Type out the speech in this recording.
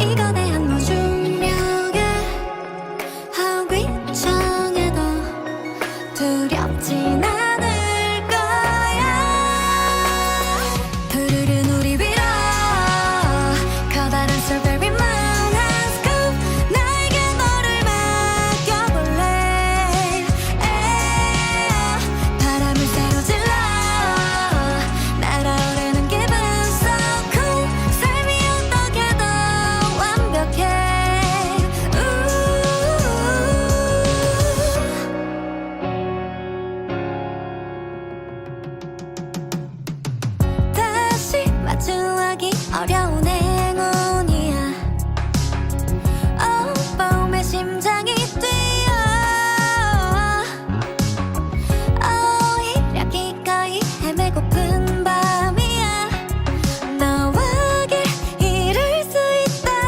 이거 내 안무 중력에 하귀청에도 두렵진 않을 거야. 두르르 忘掉你。